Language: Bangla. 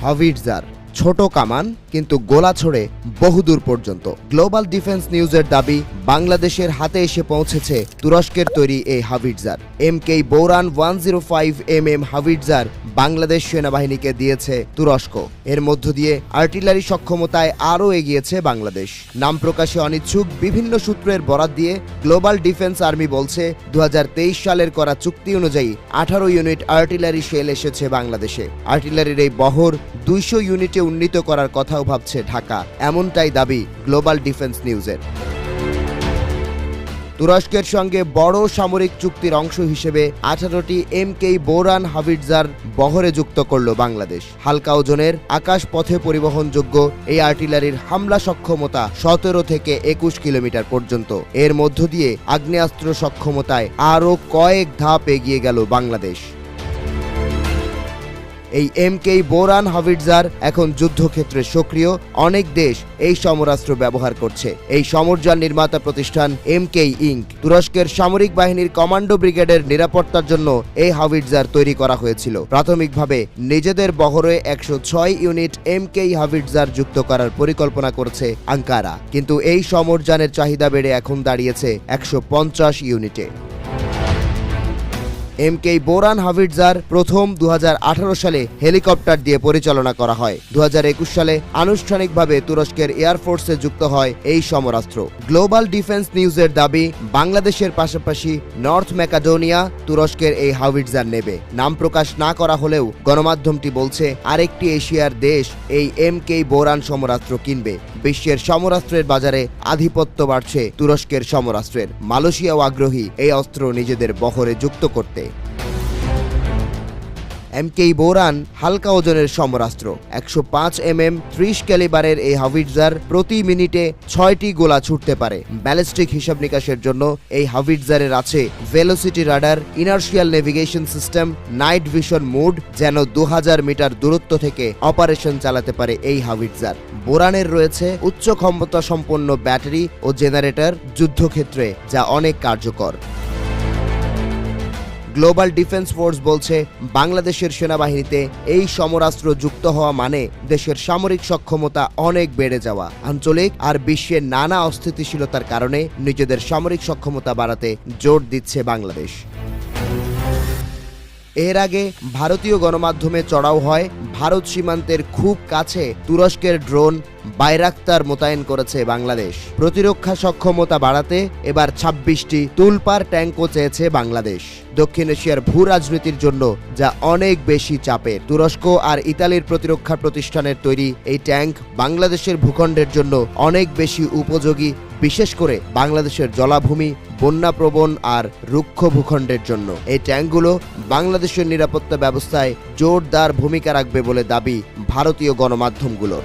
হাভিটজার ছোট কামান, কিন্তু গোলা ছড়ে বহুদূর পর্যন্ত। গ্লোবাল ডিফেন্স নিউজের দাবি, বাংলাদেশের হাতে এসে পৌঁছেছে তুরস্কের তৈরি এই howitzer M K Boran one zero five M M howitzer Bangladesh সেনাবাহিনীকে দিয়েছে তুরস্ক। এর মধ্য দিয়ে আর্টিলারি সক্ষমতায় আরও এগিয়েছে বাংলাদেশ। নাম প্রকাশে অনিচ্ছুক বিভিন্ন সূত্রের বরাত দিয়ে গ্লোবাল ডিফেন্স আর্মি বলছে দু হাজার তেইশ সালের করা চুক্তি অনুযায়ী আঠারো ইউনিট আর্টিলারি শেল এসেছে বাংলাদেশে। আর্টিলারির এই বহর দুইশো ইউনিটে উন্নীত করার কথাও ভাবছে ঢাকা। এমনটাই দাবি গ্লোবাল ডিফেন্স নিউজের। তুরস্কের সঙ্গে বড় সামরিক চুক্তির অংশ হিসেবে আঠারোটি এম কে বোরান হাভিটজার বহরে যুক্ত করল বাংলাদেশ। হালকা ওজনের আকাশ পথে পরিবহনযোগ্য এই আর্টিলারির হামলা সক্ষমতা সতেরো থেকে একুশ কিলোমিটার পর্যন্ত। এর মধ্য দিয়ে আগ্নেয়াস্ত্র সক্ষমতায় আরও কয়েক ধাপ এগিয়ে গেল বাংলাদেশ। এই এম কে বোরান হাভিটজার এখন যুদ্ধক্ষেত্রে সক্রিয়। অনেক দেশ এই সমরাস্ত্র ব্যবহার করছে। এই সমরযান নির্মাতা প্রতিষ্ঠান এম কে ইঙ্ক তুরস্কের সামরিক বাহিনীর কমান্ডো ব্রিগেডের নিরাপত্তার জন্য এই হাভিটজার তৈরি করা হয়েছিল। প্রাথমিকভাবে নিজেদের বহরে একশো ছয় ইউনিট এম কে হাভিটজার যুক্ত করার পরিকল্পনা করছে আঙ্কারা। কিন্তু এই সমরযানের চাহিদা বেড়ে এখন দাঁড়িয়েছে একশো পঞ্চাশ ইউনিটে। এম কে বোরান হাভিটজার প্রথম দু হাজার আঠারো সালে হেলিকপ্টার দিয়ে পরিচালনা করা হয়। দু হাজার একুশ সালে আনুষ্ঠানিকভাবে তুরস্কের এয়ারফোর্সে যুক্ত হয় এই সমরাস্ত্র। গ্লোবাল ডিফেন্স নিউজের দাবি, বাংলাদেশের পাশাপাশি নর্থ ম্যাকাডোনিয়া তুরস্কের এই হাভিটজার নেবে। নাম প্রকাশ না করা হলেও গণমাধ্যমটি বলছে, আরেকটি এশিয়ার দেশ এই এম কে বোরান সমরাস্ত্র কিনবে। বিশ্বের সমরাস্ত্রের বাজারে আধিপত্য বাড়ছে তুরস্কের সমরাস্ত্রের। মালয়েশিয়াও আগ্রহী এই অস্ত্র নিজেদের বহরে যুক্ত করতে। এমকে বোরান হালকা ওজনের সমরাস্ত্র। একশো পাঁচ এম এম ত্রিশ ক্যালিবারের এই হাভিটজার প্রতি মিনিটে ছয়টি গোলা ছুটতে পারে। ব্যালিস্টিক হিসাব নিকাশের জন্য এই হাভিটজারের আছে velocity radar inertial navigation system night vision mode যেন দু হাজার মিটার দূরত্ব থেকে অপারেশন চালাতে পারে এই হাভিটজার বোরানের রয়েছে উচ্চ ক্ষমতা সম্পন্ন ব্যাটারি ও জেনারেটর যুদ্ধক্ষেত্রে, যা অনেক কার্যকর। গ্লোবাল ডিফেন্স ফোর্স বলছে, বাংলাদেশের সেনাবাহিনীতে এই সমরাস্ত্র যুক্ত হওয়া মানে দেশের সামরিক সক্ষমতা অনেক বেড়ে যাওয়া। আঞ্চলিক আর বিশ্বের নানা অস্থিতিশীলতার কারণে নিজেদের সামরিক সক্ষমতা বাড়াতে জোর দিচ্ছে বাংলাদেশ। এর আগে ভারতীয় গণমাধ্যমে চড়াও হয়, ভারত সীমান্তের খুব কাছে তুরস্কের ড্রোন বাইরাক্তার মোতায়েন করেছে বাংলাদেশ। প্রতিরক্ষা সক্ষমতা বাড়াতে এবার ছাব্বিশটি তুলপার ট্যাঙ্কও চেয়েছে বাংলাদেশ। দক্ষিণ এশিয়ার ভূ রাজনীতির জন্য যা অনেক বেশি চাপের। তুরস্ক আর ইতালির প্রতিরক্ষা প্রতিষ্ঠানের তৈরি এই ট্যাঙ্ক বাংলাদেশের ভূখণ্ডের জন্য অনেক বেশি উপযোগী, বিশেষ করে বাংলাদেশের জলাভূমি, বন্যাপ্রবণ আর রুক্ষ ভূখণ্ডের জন্য। এই ট্যাঙ্কগুলো বাংলাদেশের নিরাপত্তা ব্যবস্থায় জোরদার ভূমিকা রাখবে বলে দাবি ভারতীয় গণমাধ্যমগুলোর।